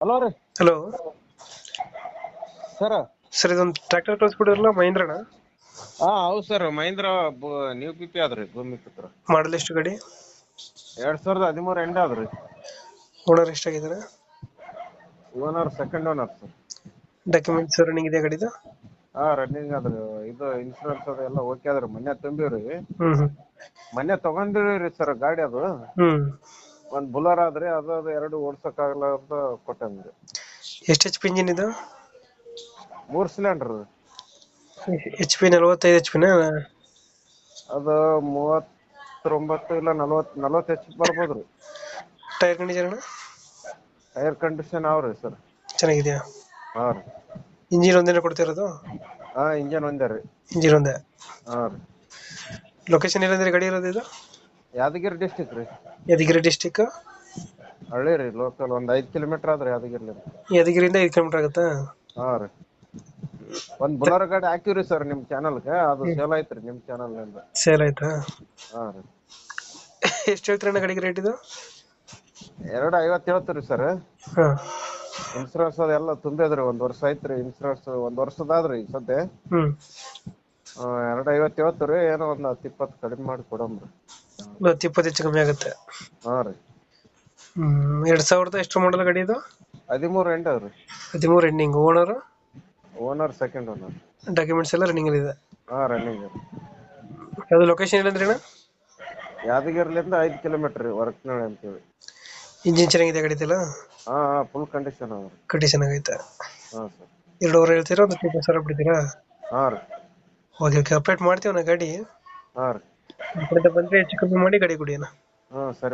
Hello ರೀ. Hello sir sir ಇದೊಂದು tractor ಕಳಿಸ್ಬಿಡಿರಲ್ಲ ಮಹೇಂದ್ರಣ ಹಾ ಹೌದು sir Mahindra new P P ಅದ್ರಿ ಭೂಮಿ ಪುತ್ರ. ಮಾಡಲ್ ಎಷ್ಟು ಗಾಡಿ? ಎರಡ್ ಸಾವಿರದ ಹದಿಮೂರು ಎಂಡ್ ಆದ್ರಿ owner ಎಷ್ಟಾಗಿದ್ದಾರೆ? Owner second owner sir documents running ಇದೆ ಗಾಡಿದು? ಹಾ ರನ್ನಿಂಗ್ ಅದ್ರಿ ಇದು ಇನ್ಶೂರೆನ್ಸ್ ಎಲ್ಲಾ ಓಕೆ ಅದ್ರಿ ಮೊನ್ನೆ ತುಂಬಿವ್ರಿ. ಹ್ಮ್ ಹ್ಞೂ ಮೊನ್ನೆ ತಗೊಂಡಿವ್ರಿ ಸರ್ ಗಾಡಿ ಅದು. ಹ್ಞೂ ಒಂದ್ ಬುಲರ್ ಆದ್ರೆ ಅದು ಎರಡು ಓಡ್ಸಕ್ಕಾಗಲ್ಲ ಅಂತ ಕೊಟ್ಟನ್ರಿ ಎಷ್ಟು ಎಚ್ ಪಿ ಇಂಜಿನ್ ಇದು? ಮೂರ್ ಸಿಲಿಂಡರ್ ಎಚ್ ಪಿ ನಲವತ್ತೈದು ಎಚ್ ಪಿನ ಅದು ಮೂವತ್ತೊಂಬತ್ತು ಇಲ್ಲ ನಲ್ವತ್ ನಲ್ವತ್ತು ಎಚ್ ಬರ್ಬೋದ್ರಿ. ಟೈರ್ ಕಂಡೀಷನ್ ಟೈರ್ ಕಂಡೀಷನ್ ಅವ್ರಿ ಸರ್. ಚೆನ್ನಾಗಿದೆಯಾ? ಹಾ ರೀ. ಇಂಜಿನ್ ಒಂದೇನೆ ಕೊಡ್ತಿರೋದು? ಹಾ ಇಂಜಿನ್ ಒಂದೇ ರೀ. ಇಂಜಿನ್ ಒಂದೇ? ಹಾ ರೀ. ಲೊಕೇಶನ್ ಏನಂದ್ರೆ ಗಾಡಿ ಇರೋದು ಇದು? ಯಾದಗಿರಿ ಡಿಸ್ಟಿಕ್ ರೀ. ಯಾದಗಿರಿ ಡಿಸ್ಟಿಕ್ ಹಳ್ಳಿ ರೀ ಲೋಕಲ್ ಒಂದ್ ಐದ್ ಕಿಲೋಮೀಟರ್ ಆದ್ರಿ ಯಾದಗಿರಿ ಯಾದಗಿರಿಯಿಂದ ಐದು ಕಿಲೋಮೀಟರ್ ಆಗುತ್ತಾ? ಹಾ ರೀ. ಒಂದ್ ಬುಲರ್ ಗಾಡಿ ಹಾಕಿವ್ರಿ ಸರ್ ನಿಮ್ ಚಾನಲ್ಗೆ ಅದು ಸೇಲ್ ಐತ್ರಿ ನಿಮ್ ಚಾನಲ್ನಿಂದ. ಸೇಲ್ ಆಯ್ತಾ? ಹಾ ರೀ. ಎಷ್ಟು ಹೇಳ್ತೀರಣ್ಣ ಗಾಡಿಗೆ ರೇಟ್ ಇದು? ಎರಡು ಐವತ್ತು ಹೇಳ್ತೀರಿ ಸರ್ ಹಾಂ. ಇನ್ಸೂರೆನ್ಸ್ ಅದೆಲ್ಲ ತುಂಬಿದ್ರಿ ಒಂದ್ ವರ್ಷ ಐತ್ರಿ ಇನ್ಸೂರೆನ್ಸ್ ಒಂದ್ ವರ್ಷದಾದ್ರಿ ಈಗ ಸದ್ಯ. ಎರಡು ಐವತ್ತು ಹೇಳ್ತೀರಿ ಏನೋ ಒಂದ್ ಹತ್ತ್ ಇಪ್ಪತ್ತು ಕಡಿಮೆ ಮಾಡಿ ಕೊಡಮ್ರಿ ಹತ್ತು ಇಪ್ಪತ್ತು ಹೆಚ್ಚು ಕಮ್ಮಿ ಆಗುತ್ತೆ. ಹಾ ರೀ. ಹ್ಞೂ ಎರಡು ಸಾವಿರದ ಎಷ್ಟು ಮಾಡಲ್ ಗಾಡಿ ಇದು? ಹದಿಮೂರು ಎಂಟು ಅವ್ರಿ ಹದಿಮೂರು ending owner owner second owner documents ಎಲ್ಲ ರನ್ನಿಂಗ್ ಇದೆ? ಹಾ ರನ್ನಿಂಗ್ ಅದು ಲೊಕೇಶನ್ ಏನಂದ್ರೆ ಅಣ್ಣ? ಯಾದಗಿರಿಲಿಂದ ಐದ್ ಕಿಲೋಮೀಟರ್ ರೀ ವರ್ಕ್ನಳ್ಳಿ ಅಂತೇಳಿ. ಇಂಜಿನ್ ಚೆನ್ನಾಗಿದೆ ಗಾಡಿದೆಲ್ಲ ಹಾ ಫುಲ್ ಕಂಡೀಷನ್ ಅವ್ರಿ ಕಂಡೀಷನ್ ಆಗೈತೆ. ಹಾ ಸರ್ ಎರಡೂವರೆ ಹೇಳ್ತೀರಾ ಒಂದು ಇಪ್ಪತ್ತು ಸಾವಿರ ಬಿಡ್ತೀರಾ? ಹಾ ರೀ. ಓಕೆ ಓಕೆ ಅಪ್ಡೇಟ್ ಮಾಡ್ತೀವಿ ನಾ ಗಾಡಿ. ಹಾಂ ರೀ. ಬಂದರೆ ಹೆಚ್ಚು ಕಮ್ಮಿ ಮಾಡಿ ಗಾಡಿ ಕೊಡಿ ಅಣ್ಣ ಹಾ ಸರಿ.